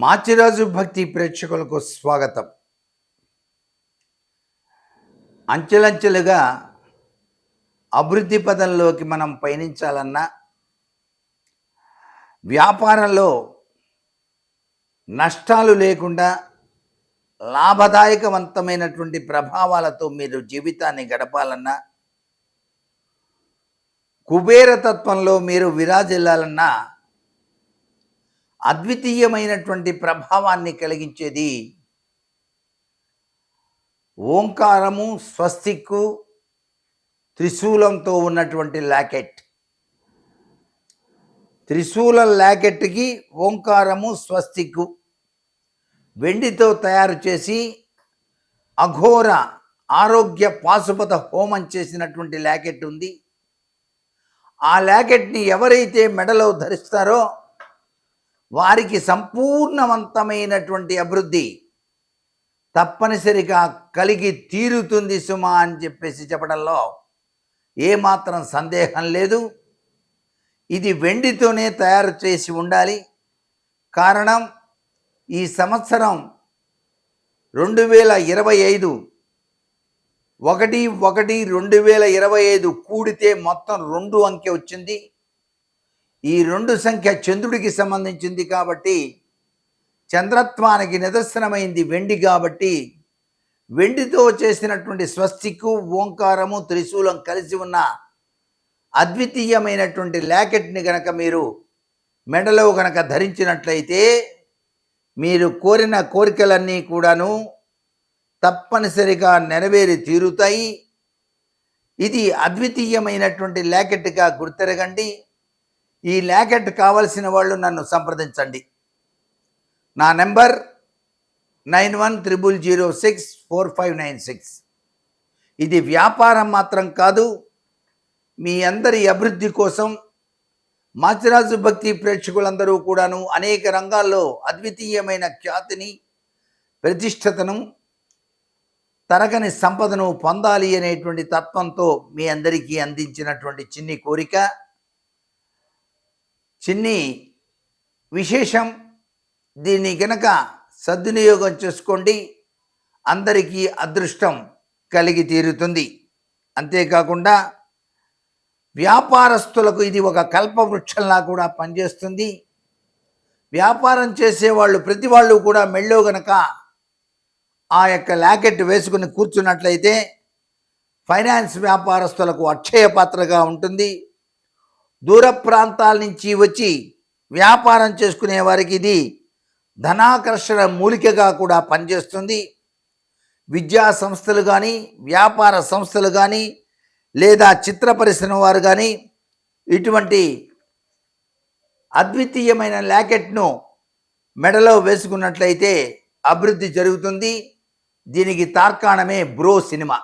మాచిరాజు భక్తి ప్రేక్షకులకు స్వాగతం. అంచెలంచెలుగా అభివృద్ధి పదంలోకి మనం పయనించాలన్నా వ్యాపారంలో నష్టాలు లేకుండా లాభదాయకవంతమైనటువంటి ప్రభావాలతో మీరు జీవితాన్ని గడపాలన్నా కుబేర తత్వంలో మీరు విరాజిల్లాలన్నా అద్వితీయమైనటువంటి ప్రభావాన్ని కలిగించేది ఓంకారము స్వస్తిక్కు త్రిశూలంతో ఉన్నటువంటి లాకెట్. త్రిశూలం లాకెట్కి ఓంకారము స్వస్తిక్కు వెండితో తయారు చేసి అఘోర ఆరోగ్య పాశుపత హోమం చేసినటువంటి లాకెట్ ఉంది. ఆ లాకెట్ని ఎవరైతే మెడలో ధరిస్తారో వారికి సంపూర్ణవంతమైనటువంటి అభివృద్ధి తప్పనిసరిగా కలిగి తీరుతుంది సుమా అని చెప్పేసి చెప్పడంలో ఏమాత్రం సందేహం లేదు. ఇది వెండితోనే తయారు చేసి ఉండాలి. కారణం ఈ సంవత్సరం రెండు వేల ఇరవై ఐదు ఒకటి ఒకటి రెండు వేల ఇరవై ఐదు కూడితే మొత్తం రెండు అంకె వచ్చింది. ఈ రెండు సంఖ్య చంద్రుడికి సంబంధించింది కాబట్టి చంద్రత్వానికి నిదర్శనమైంది వెండి కాబట్టి వెండితో చేసినటువంటి స్వస్తికు ఓంకారము త్రిశూలం కలిసి ఉన్న అద్వితీయమైనటువంటి ల్యాకెట్ని గనక మీరు మెడలో గనక ధరించినట్లయితే మీరు కోరిన కోరికలన్నీ కూడాను తప్పనిసరిగా నెరవేరి తీరుతాయి. ఇది అద్వితీయమైనటువంటి ల్యాకెట్గా గుర్తెరగండి. ఈ ల్యాకెట్ కావలసిన వాళ్ళు నన్ను సంప్రదించండి. నా number nine one triple zero six four five nine six. ఇది వ్యాపారం మాత్రం కాదు మీ అందరి అభివృద్ధి కోసం మాచిరాజు భక్తి ప్రేక్షకులందరూ కూడాను అనేక రంగాల్లో అద్వితీయమైన ఖ్యాతిని ప్రతిష్టతను తరగని సంపదను పొందాలి అనేటువంటి తత్వంతో మీ అందరికీ అందించినటువంటి చిన్ని కోరిక. చిన్ని విశేషం. దీన్ని గనక సద్వినియోగం చేసుకోండి. అందరికీ అదృష్టం కలిగి తీరుతుంది. అంతేకాకుండా వ్యాపారస్తులకు ఇది ఒక కల్పవృక్షంలా కూడా పనిచేస్తుంది. వ్యాపారం చేసేవాళ్ళు ప్రతి వాళ్ళు కూడా మెళ్ళో గనక ఆ యొక్క ల్యాకెట్ వేసుకుని కూర్చున్నట్లయితే ఫైనాన్స్ వ్యాపారస్తులకు అక్షయ పాత్రగా ఉంటుంది. దూర ప్రాంతాల నుంచి వచ్చి వ్యాపారం చేసుకునే వారికి ఇది ధనాకర్షణ మూలికగా కూడా పనిచేస్తుంది. విద్యా సంస్థలు కానీ వ్యాపార సంస్థలు కానీ లేదా చిత్ర పరిశ్రమ వారు కానీ ఇటువంటి అద్వితీయమైన ల్యాకెట్ను మెడలో వేసుకున్నట్లయితే అభివృద్ధి జరుగుతుంది. దీనికి తార్కాణమే బ్రో సినిమా.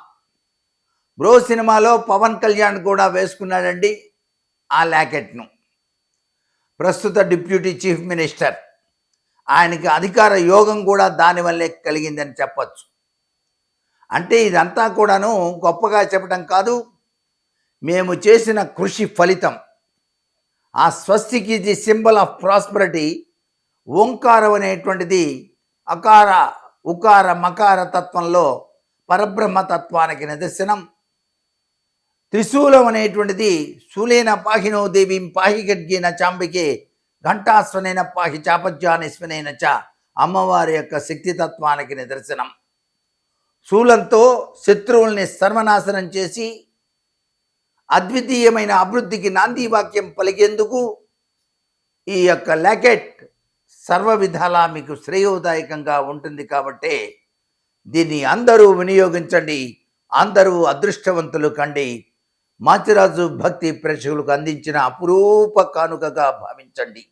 బ్రో సినిమాలో పవన్ కళ్యాణ్ కూడా వేసుకున్నాడండి. ఆ ల్యాకెట్ను ప్రస్తుత డిప్యూటీ చీఫ్ మినిస్టర్ ఆయనకి అధికార యోగం కూడా దానివల్లే కలిగిందని చెప్పచ్చు. అంటే ఇదంతా కూడాను గొప్పగా చెప్పడం కాదు మేము చేసిన కృషి ఫలితం. ఆ స్వస్తికి ఇది సింబల్ ఆఫ్ ప్రాస్పరిటీ ఓంకారం అనేటువంటిది అకార ఉకార మకార తత్వంలో పరబ్రహ్మ తత్వానికి నిదర్శనం. త్రిశూలం అనేటువంటిది శూలేన పాహినో దేవీం పాహి గడ్గిన చాంబికే ఘంటాస్వనైన పాహి చాపజ్యానిస్వనైన చ అమ్మవారి యొక్క శక్తితత్వానికి నిదర్శనం. శూలంతో శత్రువుల్ని సర్వనాశనం చేసి అద్వితీయమైన అభివృద్ధికి నాంది వాక్యం పలికేందుకు ఈ యొక్క లాకెట్ సర్వ విధాలా మీకు శ్రేయోదాయకంగా ఉంటుంది కాబట్టి దీన్ని అందరూ వినియోగించండి అందరూ అదృష్టవంతులు కండి. మాచిరాజు భక్తి ప్రేక్షకులకు అందించిన అపురూప కానుకగా భావించండి.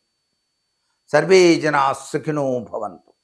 సర్వే జనా సుఖినో భవంతు.